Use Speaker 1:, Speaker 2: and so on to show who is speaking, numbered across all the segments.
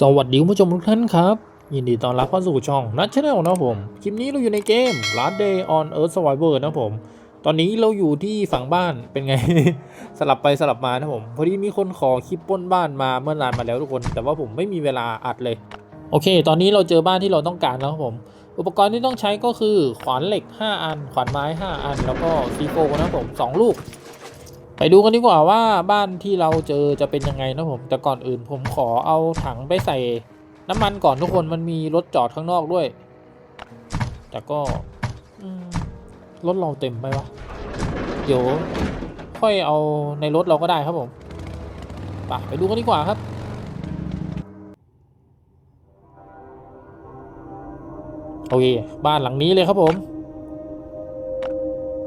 Speaker 1: สวัสดีคุณผู้ชมทุกท่านครับ ยินดีต้อนรับเข้าสู่ช่องนัทชาแนลนะครับผม คลิปนี้เราอยู่ในเกม Last Day on Earth Survivor นะครับผม ตอนนี้เราอยู่ที่ฝั่งบ้านเป็นไง สลับไปสลับมานะครับผม พอดีมีคนขอคลิปป้นบ้านมาเมื่อนานมาแล้วทุกคน แต่ว่าผมไม่มีเวลาอัดเลย โอเค ตอนนี้เราเจอบ้านที่เราต้องการแล้วครับผม อุปกรณ์ที่ต้องใช้ก็คือขวานเหล็ก 5 อัน ขวานไม้ 5 อัน แล้วก็ซีโฟนะครับผม 2 ลูก ไปดูกันดีกว่าว่าบ้านที่เราเจอจะเป็นยังไงนะผมแต่ก่อนอื่นผมขอเอาถังไปใส่น้ำมันก่อนทุกคนมันมีรถจอดข้างนอกด้วย แต่ก็รถเราเต็มไหมวะเดี๋ยวค่อยเอาในรถเราก็ได้ครับผมไปไปดูกันดีกว่าครับโอเคบ้านหลังนี้เลยครับผม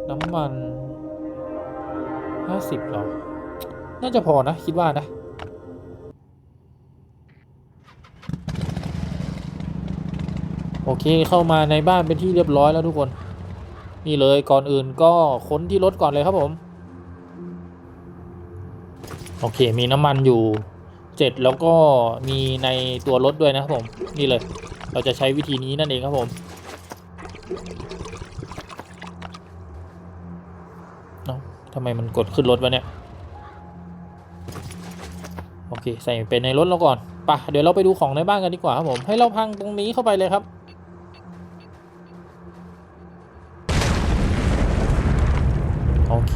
Speaker 1: น้ำมัน ห้าสิบหรอ น่าจะพอนะ คิดว่านะ โอเคเข้ามาในบ้านเป็นที่เรียบร้อยแล้วทุกคน นี่เลยก่อนอื่นก็ค้นที่รถก่อนเลยครับผม โอเค มีน้ำมันอยู่เจ็ดแล้วก็มีในตัวรถด้วยนะครับผม นี่เลย เราจะใช้วิธีนี้นั่นเองครับผมำไมมันกดขึ้นรถวะเนี่ย โอเค ใส่ไปในรถเราก่อนปะเดี๋ยวเราไปดูของในบ้านกันดีกว่าครับผม ให้เราพังตรงนี้เข้าไปเลยครับ โอเค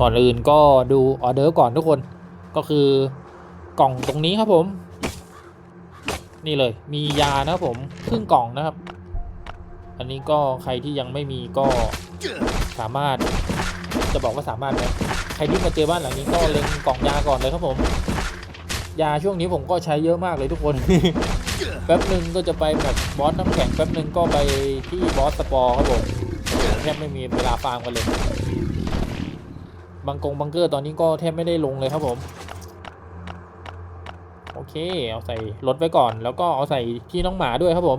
Speaker 1: ก่อนอื่นก็ดูออเดอร์ก่อนทุกคน ก็คือกล่องตรงนี้ครับผม นี่เลย มียานะครับผมครึ่งกล่องนะครับ อันนี้ก็ใครที่ยังไม่มีก็สามารถ จะบอกว่าสามารถไหมใครที่มาเจอบ้านหลังนี้ก็เล็งกล่องยาก่อนเลยครับผม ยาช่วงนี้ผมก็ใช้เยอะมากเลยทุกคน แป๊บหนึ่งก็จะไปแบบบอสน้ำแข็งแป๊บหนึ่งก็ไปที่บอสสปอร์ครับผมแทบไม่มีเวลาฟาร์มกันเลยบังกงบังเกอร์ตอนนี้ก็แทบไม่ได้ลงเลยครับผม โอเค เอาใส่รถไว้ก่อน แล้วก็เอาใส่ที่น้องหมาด้วยครับผม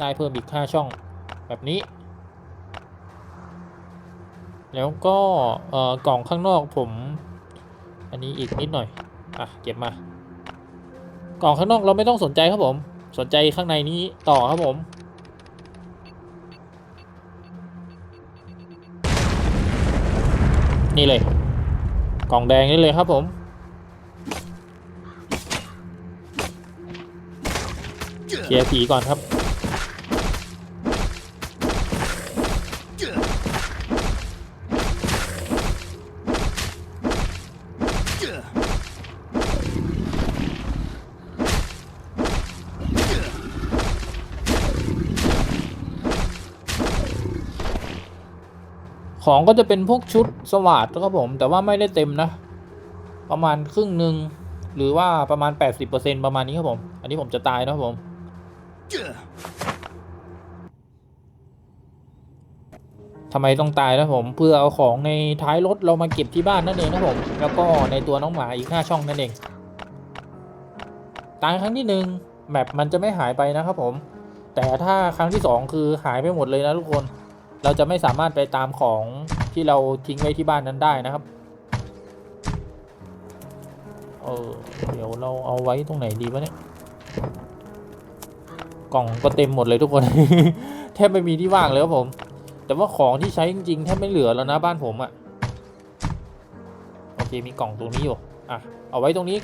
Speaker 1: ได้เพิ่มอีก5ช่องแบบนี้ แล้วก็เอ่อกล่องข้างนอกผม อันนี้อีกนิดหน่อย อะ เก็บมา กล่องข้างนอกเราไม่ต้องสนใจครับผม สนใจข้างในนี้ต่อครับผม นี่เลย กล่องแดงนี่เลยครับผมเคลียร์ผีก่อนครับ ของก็จะเป็นพวกชุดสวัสดครับผมแต่ว่าไม่ได้เต็มนะ ประมาณครึ่งหนึ่งหรือว่าประมาณ 80%ประมาณนี้ครับผม อันนี้ผมจะตายนะครับผม ทำไมต้องตายนะผม เพื่อเอาของในท้ายรถเรามาเก็บที่บ้านนั่นเองนะผม แล้วก็ในตัวน้องหมาอีก 5 ช่องนั่นเอง ตายครั้งที่หนึ่งแมปมันจะไม่หายไปนะครับผม แต่ถ้าครั้งที่ 2 คือหายไปหมดเลยนะทุกคน เราจะไม่สามารถไปตามของที่เราทิ้งไว้ที่บ้านนั้นได้นะครับเออเดี๋ยวเราเอาไว้ตรงไหนดีวะเนี่ยกล่องก็เต็มหมดเลยทุกคน แทบไม่มีที่ว่างเลยครับผม แต่ว่าของที่ใช้จริงๆแทบไม่เหลือแล้วนะบ้านผมอะ่ะโอเคมีกล่องตรงนี้อยู่อะเอาไว้ตรงนี้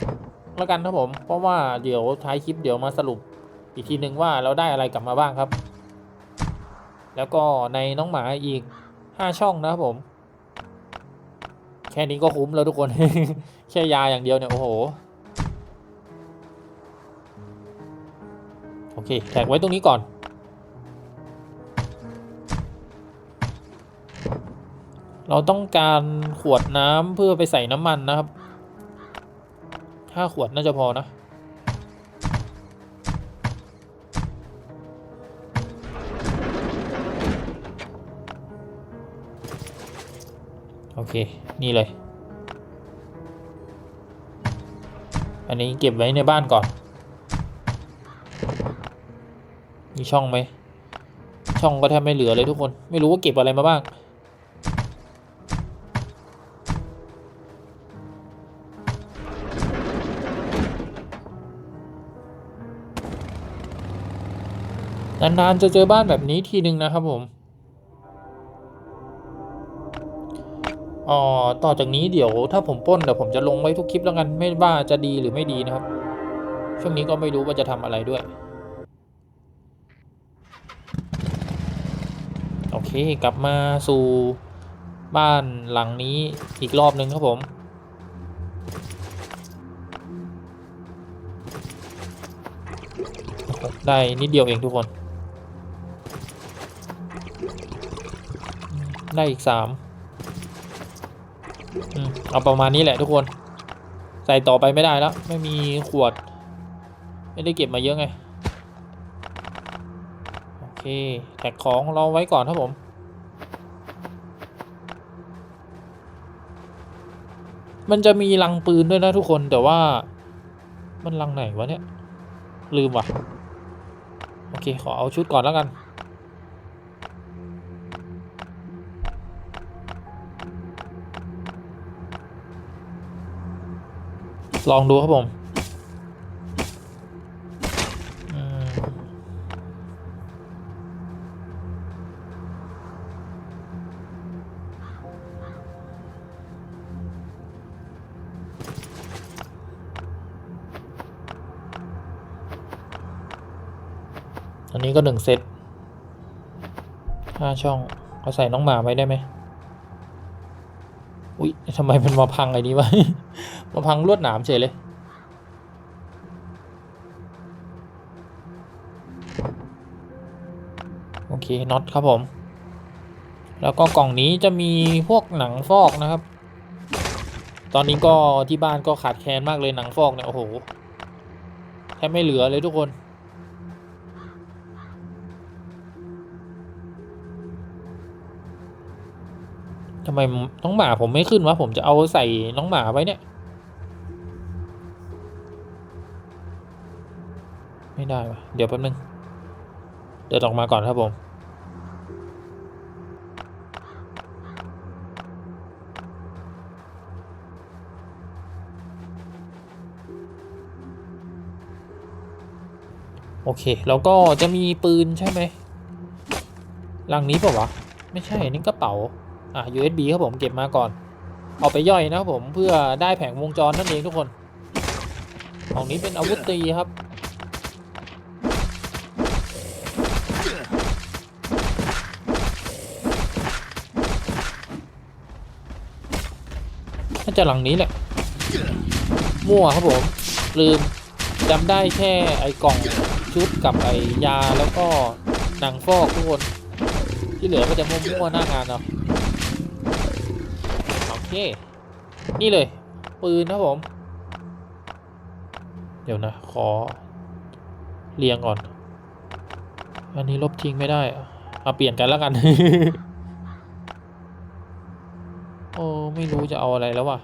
Speaker 1: แล้วกันครับผม เพราะว่าเดี๋ยวท้ายคลิปเดี๋ยวมาสรุปอีกทีหนึ่งว่าเราได้อะไรกลับมาบ้างครับ แล้วก็ในน้องหมาอีกห้าช่องนะครับผม แค่นี้ก็คุ้มแล้วทุกคน แค่ยาอย่างเดียวเนี่ย โอ้โห โอเคแท็กไว้ตรงนี้ก่อนเราต้องการขวดน้ำเพื่อไปใส่น้ำมันนะครับ ห้าขวดน่าจะพอนะ โอเค นี่เลย อันนี้เก็บไว้ในบ้านก่อน มีช่องไหม ช่องก็แทบไม่เหลือเลยทุกคน ไม่รู้ว่าเก็บอะไรมาบ้าง นานๆจะเจอบ้านแบบนี้ทีนึงนะครับผม อ๋อต่อจากนี้เดี๋ยวถ้าผมป้นเดี๋ยวผมจะลงไว้ทุกคลิปแล้วกันไม่ว่าจะดีหรือไม่ดีนะครับ ช่วงนี้ก็ไม่รู้ว่าจะทำอะไรด้วย โอเคกลับมาสู่บ้านหลังนี้อีกรอบหนึ่งครับผมได้นิดเดียวเองทุกคน ได้อีกสาม เอาประมาณนี้แหละทุกคน ใส่ต่อไปไม่ได้แล้ว ไม่มีขวด ไม่ได้เก็บมาเยอะไง โอเคแท็กของเราไว้ก่อนครับผมมันจะมีลังปืนด้วยนะทุกคนแต่ว่ามันลังไหนวะเนี่ย ลืมว่ะ โอเค ขอเอาชุดก่อนแล้วกัน ลองดูครับผมอันนี้ก็หนึ่งเซตห้าช่องเอาใส่น้องหมาไว้ได้ไหม อุ๊ยทำไมมันมาพังไอ้นี้วะ มาพังลวดหนามเฉยเลยโอเคน็อตครับผม แล้วก็กล่องนี้จะมีพวกหนังฟอกนะครับ ตอนนี้ก็ที่บ้านก็ขาดแคลนมากเลยหนังฟอกเนี่ยโอ้โหแทบไม่เหลือเลยทุกคนทำไมน้องหมาผมไม่ขึ้นวะผมจะเอาใส่น้องหมาไว้เนี่ย ไม่ได้วะเดี๋ยวแป๊บนึง เดินออกมาก่อนครับผม โอเค แล้วก็จะมีปืนใช่ไหมลังนี้เปล่าวะ ไม่ใช่ นี่กระเป๋า อะ USB ครับผมเก็บมาก่อน เอาไปย่อยนะครับผมเพื่อได้แผงวงจรนั่นเองทุกคนของนี้เป็นอาวุธตีครับ น่าจะหลังนี้แหละ มั่วครับผม ลืมจำได้แค่ไอ้กล่องชุดกับไอ้ยาแล้วก็หนังฟอกทุกคน ที่เหลือก็จะมั่วๆหน้างานเนาะโอเค นี่เลย ปืนนะผม เดี๋ยวนะ ขอ เรียงก่อน อันนี้ลบทิ้งไม่ได้อะเอาเปลี่ยนกันแล้วกัน โอ้ไม่รู้จะเอาอะไรแล้วว่ะ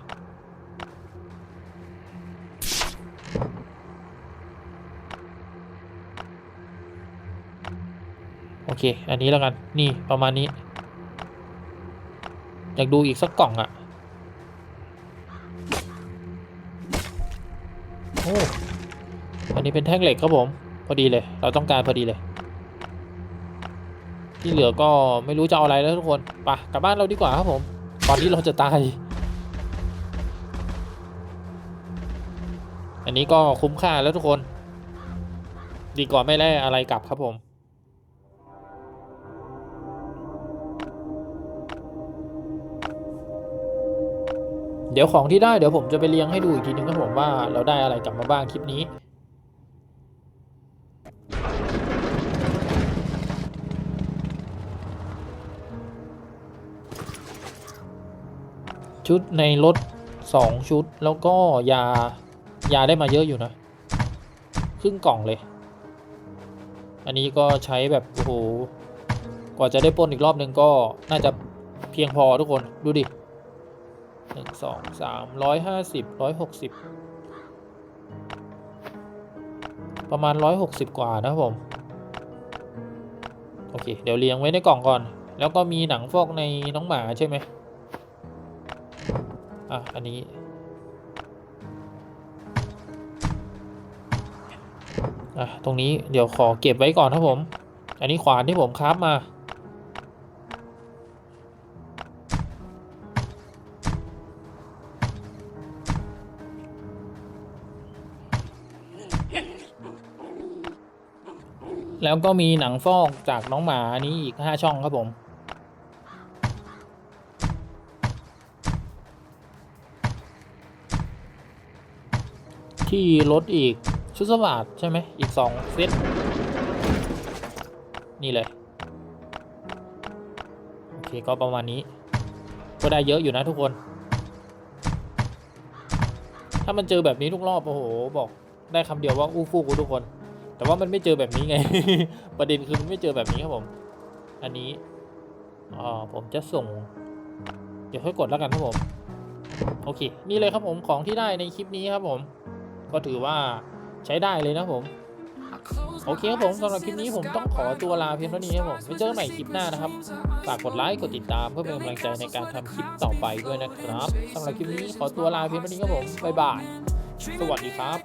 Speaker 1: โอเค อันนี้แล้วกัน นี่ประมาณนี้ อยากดูอีกสักกล่องอะ่ะ โอ้ อันนี้เป็นแท่งเหล็กครับผม พอดีเลย เราต้องการพอดีเลย ที่เหลือก็ไม่รู้จะเอาอะไรแล้วทุกคน ไปกลับบ้านเราดีกว่าครับผม ตอนนี้เราจะตาย อันนี้ก็คุ้มค่าแล้วทุกคน ดีกว่าไม่ได้อะไรกลับครับผม เดี๋ยวของที่ได้เดี๋ยวผมจะไปเรียงให้ดูอีกทีนึงครับผมว่าเราได้อะไรกลับมาบ้างคลิปนี้ ชุดในรถสองชุดแล้วก็ยายาได้มาเยอะอยู่นะ ครึ่งกล่องเลย อันนี้ก็ใช้แบบโอ้โหกว่าจะได้ป้นอีกรอบนึงก็น่าจะเพียงพอทุกคนดูดิหนึ่งสองสามร้อยห้าสิบร้อยหกสิบประมาณร้อยหกสิบกว่านะครับผม โอเค เดี๋ยวเรียงไว้ในกล่องก่อน แล้วก็มีหนังฟอกในน้องหมาใช่ไหม อะ อันนี้ อะ ตรงนี้เดี๋ยวขอเก็บไว้ก่อนครับผม อันนี้ขวานที่ผมคราฟมาแล้วก็มีหนังฟอกจากน้องหมาอันนี้อีก 5 ช่องครับผม ที่ลดอีกชุดสวัสดใช่ไหมอีก2เซตนี่เลย โอเคก็ประมาณนี้ ก็ได้เยอะอยู่นะทุกคน ถ้ามันเจอแบบนี้ทุกรอบ โอ้โห บอกได้คำเดียวว่าอู้ฟู่กูทุกคน แต่ว่ามันไม่เจอแบบนี้ไง ประเด็นคือมันไม่เจอแบบนี้ครับผม อันนี้อ่าผมจะส่ง เดี๋ยวค่อยกดแล้วกันครับผม โอเค นี่เลยครับผมของที่ได้ในคลิปนี้ครับผม ก็ถือว่าใช้ได้เลยนะผม โอเคครับผมสำหรับคลิปนี้ผมต้องขอตัวลาเพียงเท่านี้ครับผมไว้เจอกันใหม่คลิปหน้านะครับ ฝากกดไลค์กดติดตามเพื่อเป็นกำลังใจในการทำคลิปต่อไปด้วยนะครับสำหรับคลิปนี้ขอตัวลาเพียงเท่านี้ครับผมบ๊ายบายสวัสดีครับ